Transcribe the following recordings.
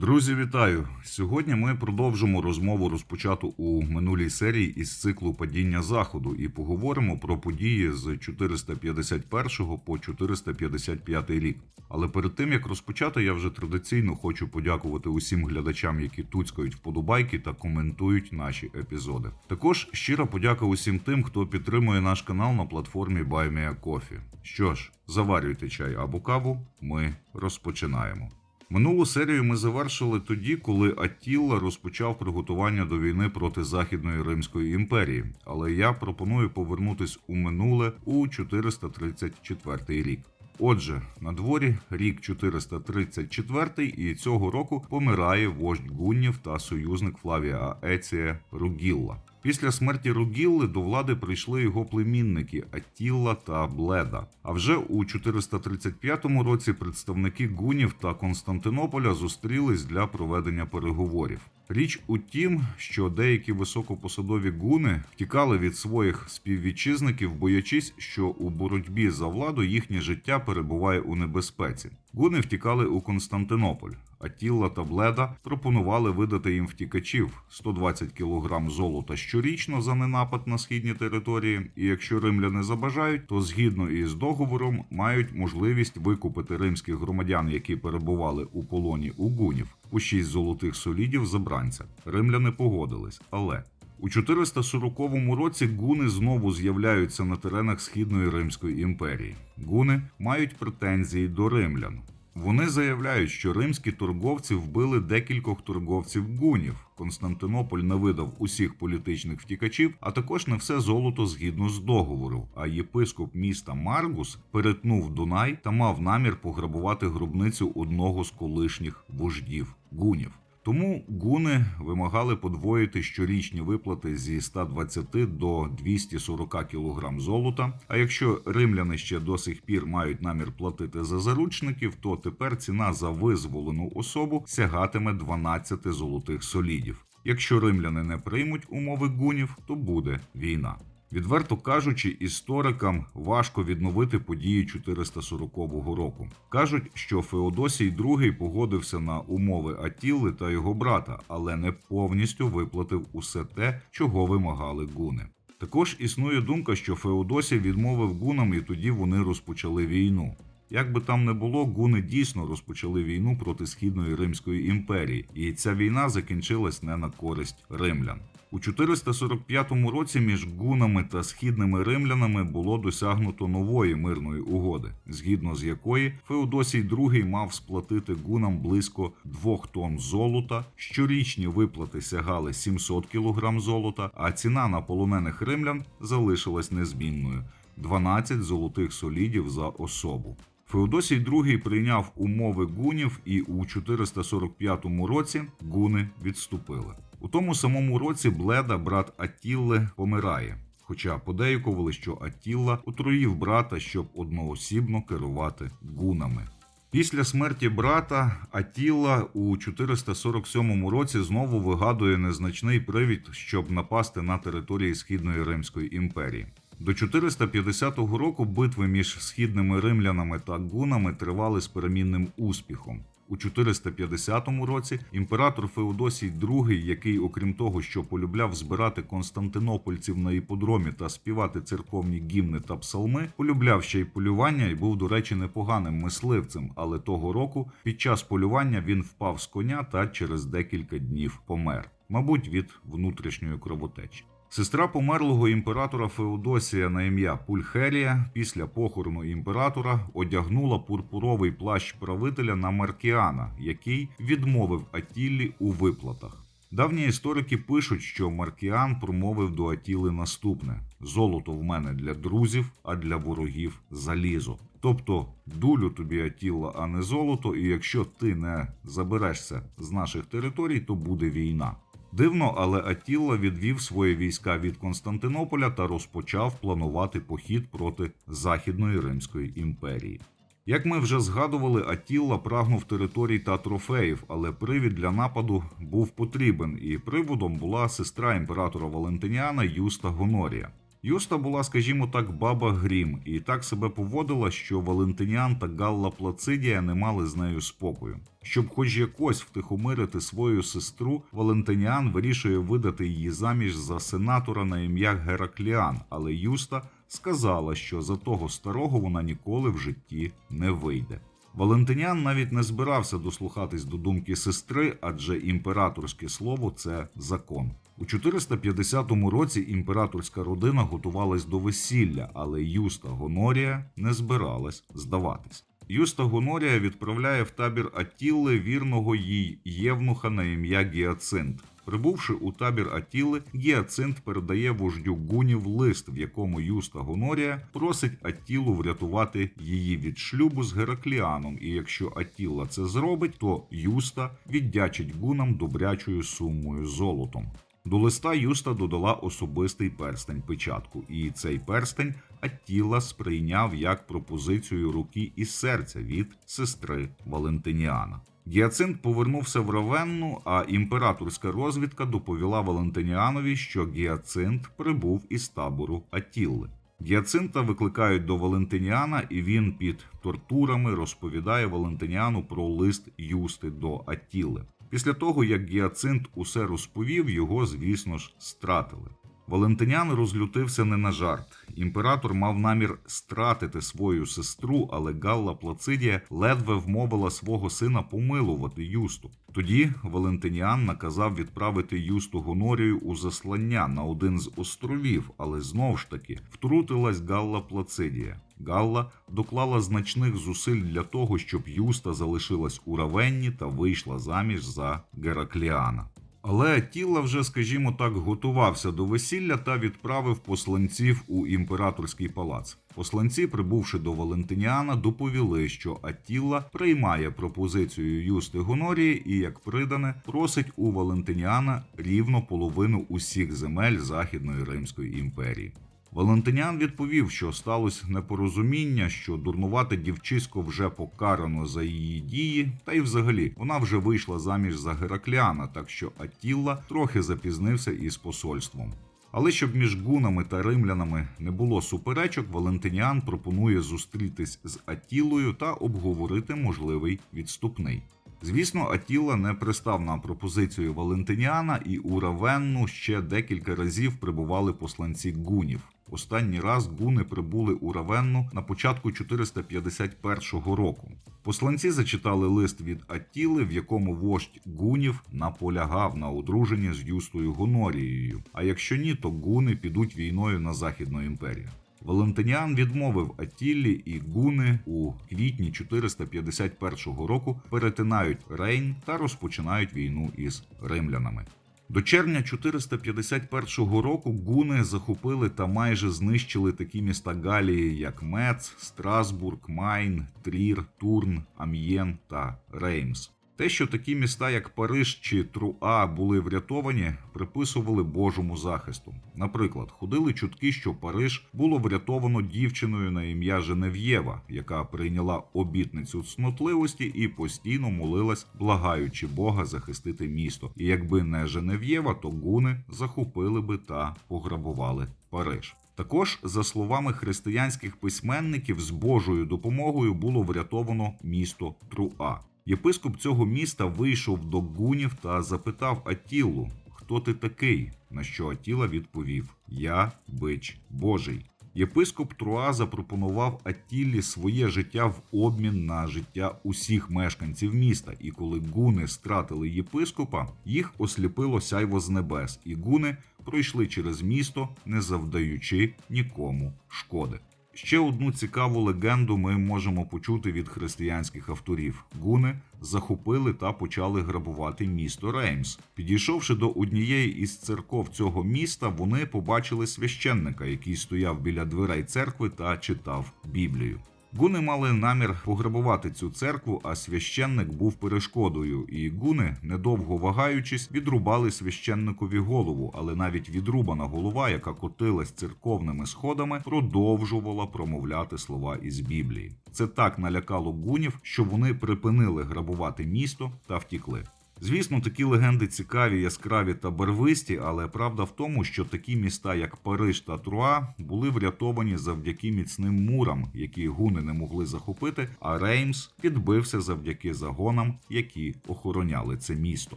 Друзі, вітаю! Сьогодні ми продовжимо розмову розпочату у минулій серії із циклу падіння заходу і поговоримо про події з 451 по 455 рік. Але перед тим як розпочати, я вже традиційно хочу подякувати усім глядачам, які туцькають вподобайки та коментують наші епізоди. Також щира подяка усім тим, хто підтримує наш канал на платформі BuyMeACoffee. Що ж, заварюйте чай або каву. Ми розпочинаємо. Минулу серію ми завершили тоді, коли Аттіла розпочав приготування до війни проти Західної Римської імперії. Але я пропоную повернутись у минуле у 434 рік. Отже, на дворі рік 434 і цього року помирає вождь гуннів та союзник Флавія Аеція Ругілла. Після смерті Ругілли до влади прийшли його племінники Аттілла та Бледа. А вже у 435 році представники гунів та Константинополя зустрілись для проведення переговорів. Річ у тім, що деякі високопосадові гуни втікали від своїх співвітчизників, боячись, що у боротьбі за владу їхнє життя перебуває у небезпеці. Гуни втікали у Константинополь. Аттілла та Бледа пропонували видати їм втікачів 120 кг золота щорічно за ненапад на східні території. І якщо римляни забажають, то згідно із договором мають можливість викупити римських громадян, які перебували у полоні у гунів, у 6 золотих солідів за бранця. Римляни погодились, але у 440 році гуни знову з'являються на теренах Східної Римської імперії. Гуни мають претензії до римлян. Вони заявляють, що римські торговці вбили декількох торговців гунів. Константинополь не видав усіх політичних втікачів, а також не все золото згідно з договору. А єпископ міста Маргус перетнув Дунай та мав намір пограбувати гробницю одного з колишніх вождів гунів. Тому гуни вимагали подвоїти щорічні виплати зі 120 до 240 кг золота. А якщо римляни ще до сих пір мають намір платити за заручників, то тепер ціна за визволену особу сягатиме 12 золотих солідів. Якщо римляни не приймуть умови гунів, то буде війна. Відверто кажучи, історикам важко відновити події 440 року. Кажуть, що Феодосій II погодився на умови Атіли та його брата, але не повністю виплатив усе те, чого вимагали гуни. Також існує думка, що Феодосій відмовив гунам, і тоді вони розпочали війну. Як би там не було, гуни дійсно розпочали війну проти Східної Римської імперії, і ця війна закінчилась не на користь римлян. У 445 році між гунами та східними римлянами було досягнуто нової мирної угоди, згідно з якої Феодосій II мав сплатити гунам близько 2 тонн золота, щорічні виплати сягали 700 кг золота, а ціна на полонених римлян залишилась незмінною 12 золотих солідів за особу. Феодосій II прийняв умови гунів, і у 445 році гуни відступили. У тому самому році Бледа, брат Аттілли, помирає. Хоча подейкували, що Аттілла отруїв брата, щоб одноосібно керувати гунами. Після смерті брата Атіла у 447 році знову вигадує незначний привід, щоб напасти на території Східної Римської імперії. До 450 року битви між східними римлянами та гунами тривали з перемінним успіхом. У 450 році імператор Феодосій II, який, окрім того, що полюбляв збирати константинопольців на іподромі та співати церковні гімни та псалми, полюбляв ще й полювання і був, до речі, непоганим мисливцем. Але того року під час полювання він впав з коня та через декілька днів помер, мабуть, від внутрішньої кровотечі. Сестра померлого імператора Феодосія на ім'я Пульхерія після похорону імператора одягнула пурпуровий плащ правителя на Маркіана, який відмовив Атіллі у виплатах. Давні історики пишуть, що Маркіан промовив до Атіли наступне: золото в мене для друзів, а для ворогів залізо. Тобто дулю тобі Атіла, а не золото, і якщо ти не заберешся з наших територій, то буде війна. Дивно, але Атілла відвів свої війська від Константинополя та розпочав планувати похід проти Західної Римської імперії. Як ми вже згадували, Атілла прагнув територій та трофеїв, але привід для нападу був потрібен, і приводом була сестра імператора Валентиніана Юста Гонорія. Юста була, скажімо так, баба Грім, і так себе поводила, що Валентиніан та Галла Плацидія не мали з нею спокою. Щоб хоч якось втихомирити свою сестру, Валентиніан вирішує видати її заміж за сенатора на ім'я Геракліан, але Юста сказала, що за того старого вона ніколи в житті не вийде. Валентинян навіть не збирався дослухатись до думки сестри, адже імператорське слово це закон. У 450 році імператорська родина готувалась до весілля, але Юста Гонорія не збиралась здаватись. Юста Гонорія відправляє в табір Атілли вірного їй євнуха на ім'я Гіацинт. Прибувши у табір Атіли, Гіацинт передає вождю гунів лист, в якому Юста Гонорія просить Атілу врятувати її від шлюбу з Геракліаном. І якщо Атіла це зробить, то Юста віддячить гунам добрячою сумою золотом. До листа Юста додала особистий перстень печатку, і цей перстень Аттіла сприйняв як пропозицію руки і серця від сестри Валентиніана. Гіацинт повернувся в Равенну, а імператорська розвідка доповіла Валентиніанові, що Гіацинт прибув із табору Атілли. Гіацинта викликають до Валентиніана, і він під тортурами розповідає Валентиніану про лист Юсти до Аттіли. Після того, як Гіацинт усе розповів, його, звісно ж, стратили. Валентинян розлютився не на жарт. Імператор мав намір стратити свою сестру, але Галла Плацидія ледве вмовила свого сина помилувати Юсту. Тоді Валентиніан наказав відправити Юсту Гонорію у заслання на один з островів, але знов ж таки втрутилась Галла Плацидія. Галла доклала значних зусиль для того, щоб Юста залишилась у Равенні та вийшла заміж за Геракліана. Але Тіла вже, скажімо так, готувався до весілля та відправив посланців у імператорський палац. Посланці, прибувши до Валентиніана, доповіли, що Аттіла приймає пропозицію Юсти Гонорії і, як придане, просить у Валентиніана рівно половину усіх земель Західної Римської імперії. Валентинян відповів, що сталося непорозуміння, що дурнувате дівчисько вже покарано за її дії, та й взагалі вона вже вийшла заміж за Геракліана, так що Аттіла трохи запізнився із посольством. Але щоб між гунами та римлянами не було суперечок, Валентиніан пропонує зустрітись з Атілою та обговорити можливий відступний. Звісно, Атіла не пристав на пропозицію Валентиніана, і у Равенну ще декілька разів прибували посланці гунів. Останній раз гуни прибули у Равенну на початку 451 року. Посланці зачитали лист від Аттіли, в якому вождь гунів наполягав на одруженні з Юстою Гонорією. А якщо ні, то гуни підуть війною на Західну імперію. Валентиніан відмовив Аттіллі і гуни у квітні 451 року перетинають Рейн та розпочинають війну із римлянами. До червня 451 року гуни захопили та майже знищили такі міста Галії, як Мец, Страсбург, Майн, Трір, Турн, Ам'єн та Реймс. Те, що такі міста, як Париж чи Труа, були врятовані, приписували Божому захисту. Наприклад, ходили чутки, що Париж було врятовано дівчиною на ім'я Женев'єва, яка прийняла обітницю цнотливості і постійно молилась, благаючи Бога захистити місто. І якби не Женев'єва, то гуни захопили би та пограбували Париж. Також, за словами християнських письменників, з Божою допомогою було врятовано місто Труа. Єпископ цього міста вийшов до гунів та запитав Атілу, хто ти такий? На що Атіла відповів: Я бич Божий. Єпископ Труа запропонував Аттілі своє життя в обмін на життя усіх мешканців міста. І коли гуни стратили єпископа, їх осліпило сяйво з небес, і гуни пройшли через місто, не завдаючи нікому шкоди. Ще одну цікаву легенду ми можемо почути від християнських авторів. Гуни захопили та почали грабувати місто Реймс. Підійшовши до однієї із церков цього міста, вони побачили священника, який стояв біля дверей церкви та читав Біблію. Гуни мали намір пограбувати цю церкву, а священник був перешкодою, і гуни, недовго вагаючись, відрубали священникові голову, але навіть відрубана голова, яка котилась церковними сходами, продовжувала промовляти слова із Біблії. Це так налякало гунів, що вони припинили грабувати місто та втікли. Звісно, такі легенди цікаві, яскраві та барвисті, але правда в тому, що такі міста, як Париж та Труа, були врятовані завдяки міцним мурам, які гуни не могли захопити, а Реймс підбився завдяки загонам, які охороняли це місто.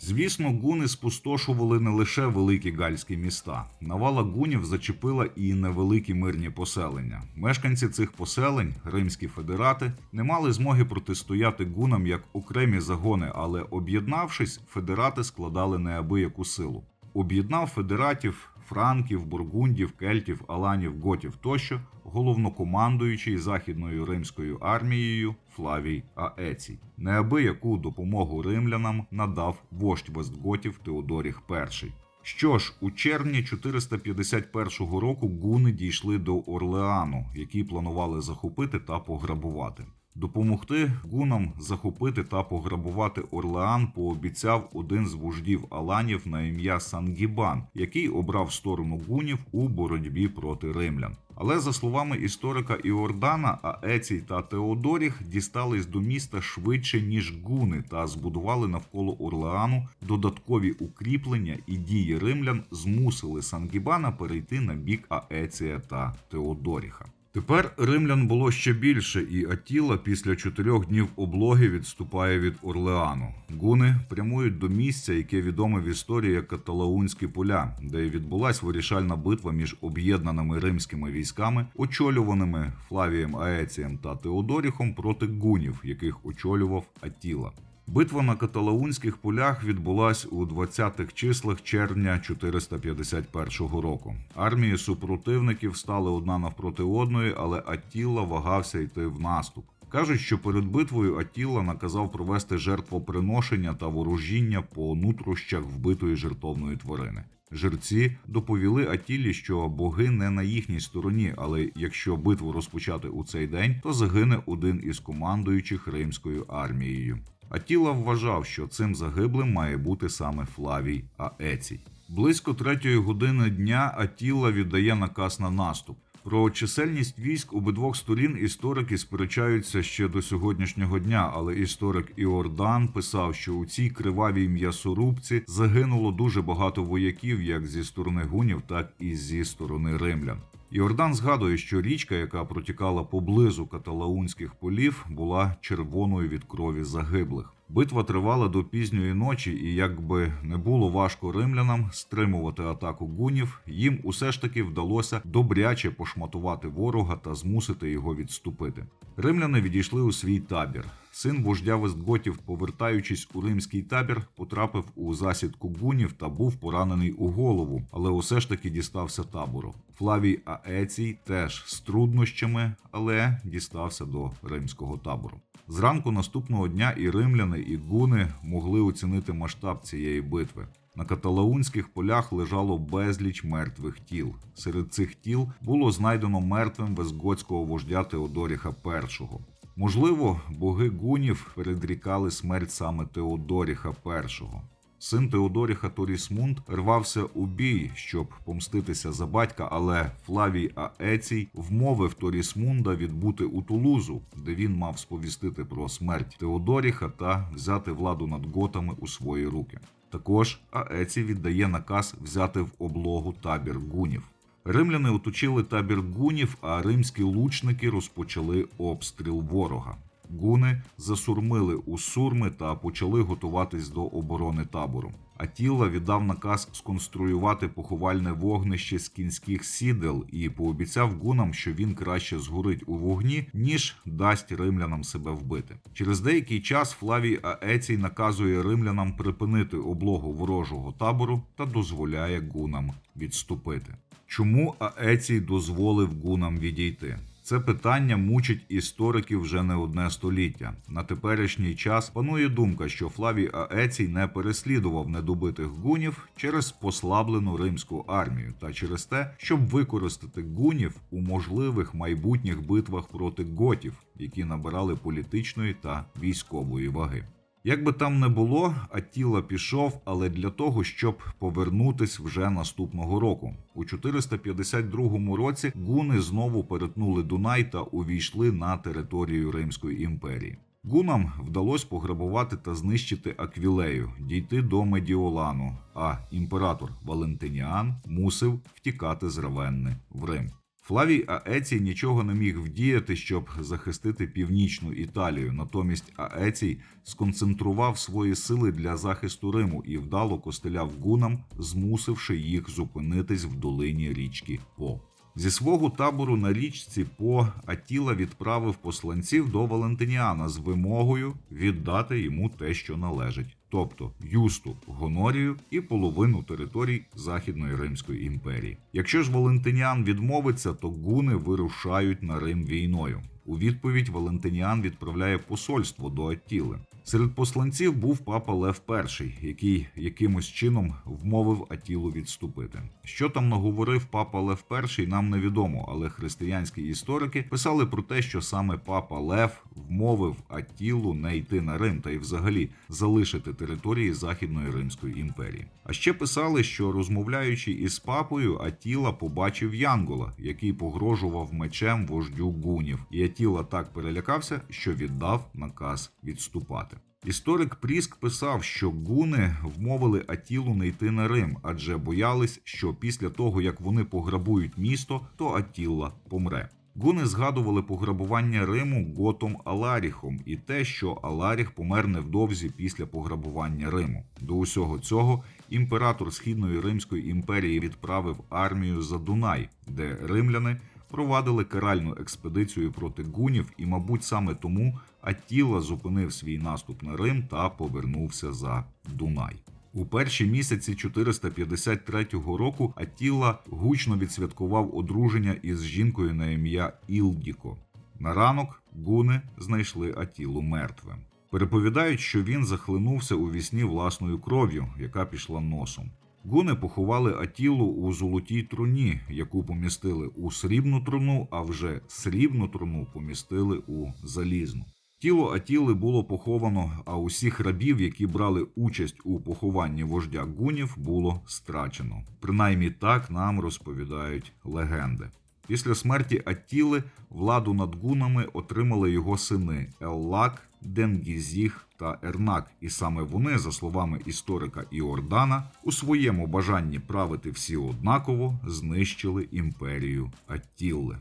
Звісно, гуни спустошували не лише великі гальські міста. Навала гунів зачепила і невеликі мирні поселення. Мешканці цих поселень, римські федерати, не мали змоги протистояти гунам як окремі загони, але об'єднавшись, федерати складали неабияку силу. Об'єднав федератів франків, бургундів, кельтів, аланів, готів тощо головнокомандуючий західною римською армією Флавій Аецій. Неабияку допомогу римлянам надав вождь вестготів Теодоріх І. Що ж, у червні 451 року гуни дійшли до Орлеану, який планували захопити та пограбувати. Допомогти гунам захопити та пограбувати Орлеан пообіцяв один з вождів Аланів на ім'я Сангібан, який обрав сторону гунів у боротьбі проти римлян. Але за словами історика Іордана, Аецій та Теодоріх дістались до міста швидше ніж гуни та збудували навколо Орлеану додаткові укріплення, і дії римлян змусили Сангібана перейти на бік Аеція та Теодоріха. Тепер римлян було ще більше, і Атіла після чотирьох днів облоги відступає від Орлеану. Гуни прямують до місця, яке відоме в історії як Каталаунські поля, де й відбулась вирішальна битва між об'єднаними римськими військами, очолюваними Флавієм Аецієм та Теодоріхом проти гунів, яких очолював Атіла. Битва на каталаунських полях відбулась у 20-х числах червня 451 року. Армії супротивників стали одна навпроти одної, але Аттіла вагався йти в наступ. Кажуть, що перед битвою Аттіла наказав провести жертвоприношення та ворожіння по нутрощах вбитої жертовної тварини. Жерці доповіли Атілі, що боги не на їхній стороні, але якщо битву розпочати у цей день, то загине один із командуючих римською армією. Атіла вважав, що цим загиблим має бути саме Флавій Аецій. Близько третьої години дня Атіла віддає наказ на наступ. Про чисельність військ обидвох сторін історики сперечаються ще до сьогоднішнього дня, але історик Іордан писав, що у цій кривавій м'ясорубці загинуло дуже багато вояків як зі сторони гунів, так і зі сторони римлян. Іордан згадує, що річка, яка протікала поблизу каталаунських полів, була червоною від крові загиблих. Битва тривала до пізньої ночі, і якби не було важко римлянам стримувати атаку гунів, їм усе ж таки вдалося добряче пошматувати ворога та змусити його відступити. Римляни відійшли у свій табір. Син вождя Вестготів, повертаючись у римський табір, потрапив у засідку гунів та був поранений у голову, але усе ж таки дістався табору. Флавій Аецій теж з труднощами, але дістався до римського табору. Зранку наступного дня і римляни, і гуни могли оцінити масштаб цієї битви. На каталаунських полях лежало безліч мертвих тіл. Серед цих тіл було знайдено мертвим вестготського вождя Теодоріха І. Можливо, боги гунів передрікали смерть саме Теодоріха І. Син Теодоріха Торісмунд рвався у бій, щоб помститися за батька, але Флавій Аецій вмовив Торісмунда відбути у Тулузу, де він мав сповістити про смерть Теодоріха та взяти владу над готами у свої руки. Також Аецій віддає наказ взяти в облогу табір гунів. Римляни оточили табір гунів, а римські лучники розпочали обстріл ворога. Гуни засурмили у сурми та почали готуватись до оборони табору. Атіла віддав наказ сконструювати поховальне вогнище з кінських сідел і пообіцяв гунам, що він краще згорить у вогні, ніж дасть римлянам себе вбити. Через деякий час Флавій Аецій наказує римлянам припинити облогу ворожого табору та дозволяє гунам відступити. Чому Аецій дозволив гунам відійти? Це питання мучить істориків вже не одне століття. На теперішній час панує думка, що Флавій Аецій не переслідував недобитих гунів через послаблену римську армію та через те, щоб використати гунів у можливих майбутніх битвах проти готів, які набирали політичної та військової ваги. Як би там не було, Аттіла пішов, але для того, щоб повернутись вже наступного року. У 452 році гуни знову перетнули Дунай та увійшли на територію Римської імперії. Гунам вдалося пограбувати та знищити Аквілею, дійти до Медіолану, а імператор Валентиніан мусив втікати з Равенни в Рим. Флавій Аецій нічого не міг вдіяти, щоб захистити північну Італію. Натомість Аецій сконцентрував свої сили для захисту Риму і вдало костеляв гунам, змусивши їх зупинитись в долині річки По. Зі свого табору на річці По Атіла відправив посланців до Валентиніана з вимогою віддати йому те, що належить, тобто Юсту Гонорію і половину територій Західної Римської імперії. Якщо ж Валентиніан відмовиться, то гуни вирушають на Рим війною. У відповідь Валентиніан відправляє посольство до Аттіли. Серед посланців був папа Лев І, який якимось чином вмовив Атілу відступити. Що там наговорив папа Лев І, нам невідомо, але християнські історики писали про те, що саме папа Лев вмовив Атілу не йти на Рим та й взагалі залишити території Західної Римської імперії. А ще писали, що розмовляючи із папою, Атіла побачив Янгола, який погрожував мечем вождю гунів, і Атіла так перелякався, що віддав наказ відступати. Історик Пріск писав, що гуни вмовили Атілу не йти на Рим, адже боялись, що після того як вони пограбують місто, то Атілла помре. Гуни згадували пограбування Риму Готом Аларіхом і те, що Аларіх помер невдовзі після пограбування Риму. До усього цього імператор Східної Римської імперії відправив армію за Дунай, де римляни провадили каральну експедицію проти гунів, і, мабуть, саме тому Аттіла зупинив свій наступ на Рим та повернувся за Дунай. У перші місяці 453 року Аттіла гучно відсвяткував одруження із жінкою на ім'я Ілдіко. На ранок гуни знайшли Атілу мертвим. Переповідають, що він захлинувся у вісні власною кров'ю, яка пішла носом. Гуни поховали Атілу у золотій труні, яку помістили у срібну труну, а вже срібну труну помістили у залізну. Тіло Атіли було поховано, а усіх рабів, які брали участь у похованні вождя гунів, було страчено. Принаймні так нам розповідають легенди. Після смерті Аттіли владу над гунами отримали його сини Еллак, Денгізіг та Ернак, і саме вони, за словами історика Іордана, у своєму бажанні правити всі однаково знищили імперію Аттілли.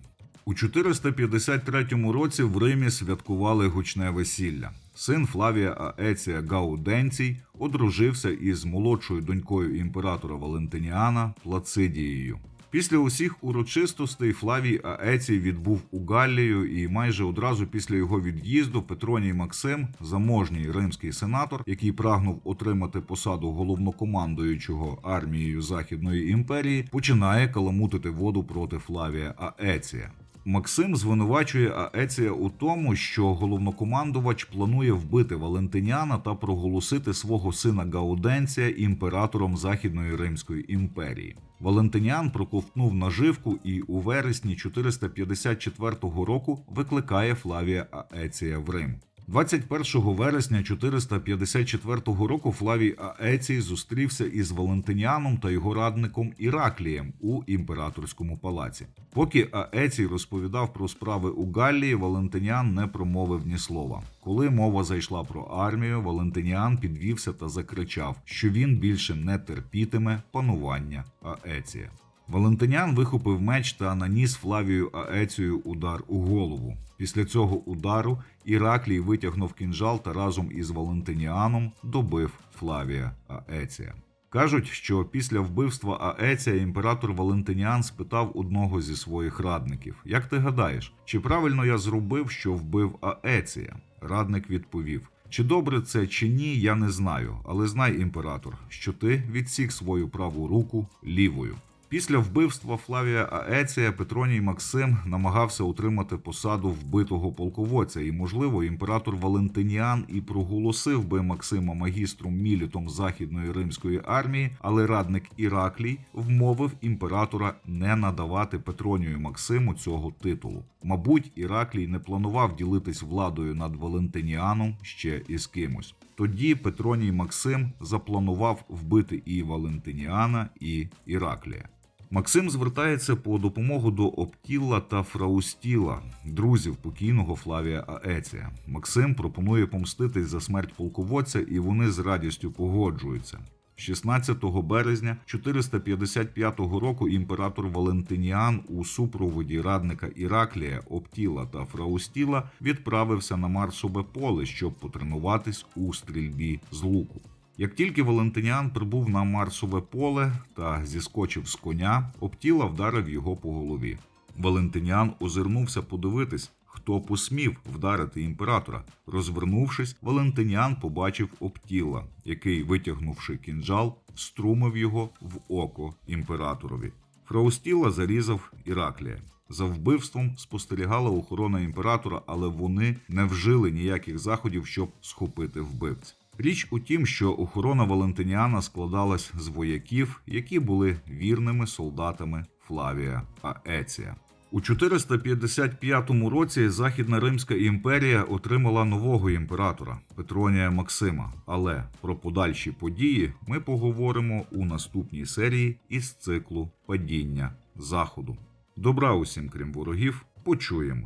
У 453 році в Римі святкували гучне весілля. Син Флавія Аеція Гауденцій одружився із молодшою донькою імператора Валентиніана Плацидією. Після усіх урочистостей Флавій Аецій відбув у Галлію, і майже одразу після його від'їзду Петроній Максим, заможній римський сенатор, який прагнув отримати посаду головнокомандуючого армією Західної імперії, починає каламутити воду проти Флавія Аеція. Максим звинувачує Аеція у тому, що головнокомандувач планує вбити Валентиніана та проголосити свого сина Гауденція імператором Західної Римської імперії. Валентиніан проковтнув наживку і у вересні 454 року викликає Флавія Аеція в Рим. 21 вересня 454 року Флавій Аецій зустрівся із Валентиніаном та його радником Іраклієм у імператорському палаці. Поки Аецій розповідав про справи у Галлії, Валентиніан не промовив ні слова. Коли мова зайшла про армію, Валентиніан підвівся та закричав, що він більше не терпітиме панування Аеція. Валентинян вихопив меч та наніс Флавію Аецію удар у голову. Після цього удару Іраклій витягнув кінжал та разом із Валентиніаном добив Флавія Аеція. Кажуть, що після вбивства Аеція імператор Валентиніан спитав одного зі своїх радників: Як ти гадаєш, чи правильно я зробив, що вбив Аеція? Радник відповів: Чи добре це чи ні, я не знаю, але знай, імператор, що ти відсік свою праву руку лівою. Після вбивства Флавія Аеція Петроній Максим намагався утримати посаду вбитого полководця, і, можливо, імператор Валентиніан і проголосив би Максима магістром мілітом Західної римської армії, але радник Іраклій вмовив імператора не надавати Петронію Максиму цього титулу. Мабуть, Іраклій не планував ділитись владою над Валентиніаном ще із кимось. Тоді Петроній Максим запланував вбити і Валентиніана, і Іраклія. Максим звертається по допомогу до Оптіла та Фраустіла, друзів покійного Флавія Аеція. Максим пропонує помститись за смерть полководця, і вони з радістю погоджуються. 16 березня 455 року імператор Валентиніан у супроводі радника Іраклія, Оптіла та Фраустіла відправився на Марсове поле, щоб потренуватись у стрільбі з луку. Як тільки Валентиніан прибув на Марсове поле та зіскочив з коня, Оптіла вдарив його по голові. Валентиніан озирнувся подивитись, хто посмів вдарити імператора. Розвернувшись, Валентиніан побачив Оптіла, який, витягнувши кінжал, струмив його в око імператорові. Фраустіла зарізав Іраклія. За вбивством спостерігала охорона імператора, але вони не вжили ніяких заходів, щоб схопити вбивця. Річ у тім, що охорона Валентиніана складалась з вояків, які були вірними солдатами Флавія Аеція. У 455 році Західна Римська імперія отримала нового імператора Петронія Максима. Але про подальші події ми поговоримо у наступній серії із циклу Падіння Заходу. Добра усім, крім ворогів, почуємось.